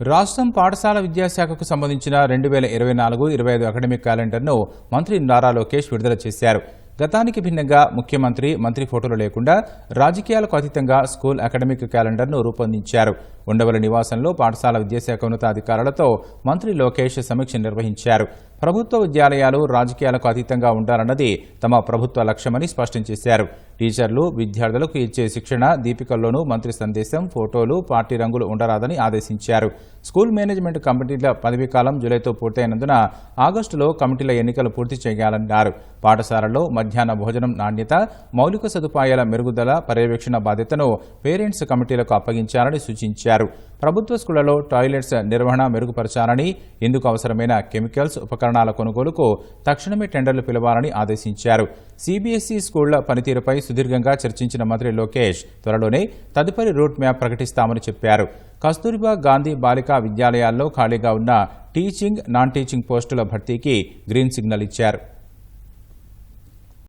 రాష్ట్రం పాఠశాల విద్యాశాఖకు సంబంధించిన రెండు వేల ఇరవై నాలుగు ఇరవై ఐదు అకాడమిక్ క్యాలెండర్ను మంత్రి నారా లోకేష్ విడుదల చేశారు. గతానికి భిన్నంగా ముఖ్యమంత్రి మంత్రి ఫోటోలు లేకుండా రాజకీయాలకు అతీతంగా స్కూల్ అకాడమిక్ క్యాలెండర్ను రూపొందించారు. ఉండవల నివాసంలో పాఠశాల విద్యాశాఖ ఉన్నతాధికారులతో మంత్రి లోకేష్ సమీక్ష నిర్వహించారు. ప్రభుత్వ విద్యాలయాలు రాజకీయాలకు అతీతంగా ఉండాలన్నది తమ ప్రభుత్వ లక్ష్యమని స్పష్టం చేశారు. టీచర్లు విద్యార్థులకు ఇచ్చే శిక్షణ దీపికల్లోనూ మంత్రి సందేశం ఫోటోలు పార్టీ రంగులు ఉండరాదని ఆదేశించారు. స్కూల్ మేనేజ్మెంట్ కమిటీల పదవీకాలం జూలైతో పూర్తయినందున ఆగస్టులో కమిటీల ఎన్నికలు పూర్తి చేయాలన్నారు. పాఠశాలల్లో మధ్యాహ్న భోజనం నాణ్యత మౌలిక సదుపాయాల మెరుగుదల పర్యవేక్షణ బాధ్యతను పేరెంట్స్ కమిటీలకు అప్పగించాలని సూచించారు. ప్రభుత్వ స్కూళ్ళలో టాయిలెట్స్ నిర్వహణ మెరుగుపరచాలని ఇందుకు అవసరమైన కెమికల్స్ ఉపకరణాల కొనుగోలుకు తక్షణమే టెండర్లు పిలవాలని ఆదేశించారు. సిబిఎస్ఈ స్కూళ్ళ పనితీరుపై సుదీర్ఘంగా చర్చించిన మంత్రి లోకేష్ త్వరలోనే తదుపరి రూట్ మ్యాప్ ప్రకటిస్తామని చెప్పారు. కస్తూరిబా గాంధీ బాలికా విద్యాలయాల్లో ఖాళీగా ఉన్న టీచింగ్ నాన్ టీచింగ్ పోస్టుల భర్తీకి గ్రీన్ సిగ్నల్ ఇచ్చారు.